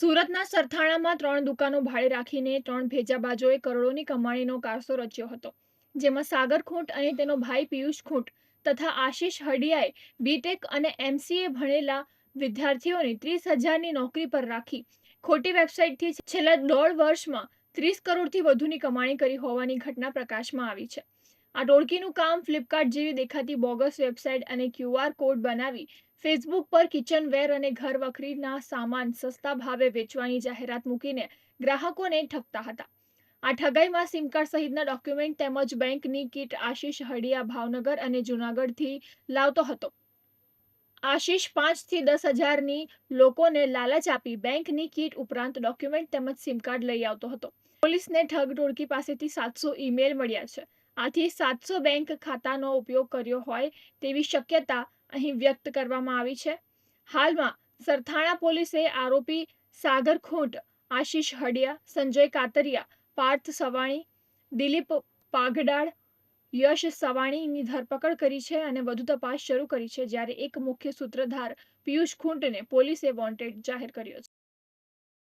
સુરતના સરથાણામાં ત્રણ દુકાનો ભાડે રાખીને ત્રણ ભેજાબાજોએ કરોડોની કમાણીનો કારસો રચ્યો હતો. જેમાં સાગર ખૂંટ અને તેનો ભાઈ પિયુષ ખૂંટ તથા આશીષ હડિયાએ બીટેક અને એમસીએ ભણેલા વિદ્યાર્થીઓને ત્રીસ હજારની નોકરી પર રાખી. ખોટી વેબસાઇટથી છેલ્લા દોઢ વર્ષમાં ત્રીસ કરોડથી વધુની કમાણી કરી હોવાની ઘટના પ્રકાશમાં આવી છે. આ ટોળકીનું કામ ફ્લિપકાર્ટ જેવી દેખાતી બોગસ વેબસાઇટ અને ક્યુઆર કોડ બનાવી ફેસબુક પર કિચનવેર અને ઘર વખરીના સામાન સસ્તા ભાવે વેચવાની જાહેરાત મૂકીને ગ્રાહકોને ઠગતા હતા. આ ઠગાઈમાં સિમ કાર્ડ સહિતના ડોક્યુમેન્ટ તેમજ બેંકની કીટ આશીષ હડિયા ભાવનગર અને જૂનાગઢથી લાવતો હતો. આશીષ પાંચથી દસ હજારની લોકોને લાલચ આપી બેંકની કીટ ઉપરાંત ડોક્યુમેન્ટ તેમજ સિમ કાર્ડ લઈ આવતો હતો. પોલીસને ઠગ ટોળકી પાસેથી સાતસો ઈમેલ મળ્યા છે. આથી સાતસો બેંક ખાતાનો ઉપયોગ કર્યો હોય તેવી શક્યતા અહીં વ્યક્ત કરવામાં આવી છે. હાલમાં સરથાણા પોલીસે આરોપી સાગર ખૂંટ, આશીષ હડિયા, સંજય કાતરિયા, પાર્થ સવાણી, દિલીપ પાગડાળ, યશ સવાણીની ધરપકડ કરી છે અને વધુ તપાસ શરૂ કરી છે જ્યારે એક મુખ્ય સૂત્રધાર પિયુષ ખૂંટને પોલીસે વોન્ટેડ જાહેર કર્યો છે.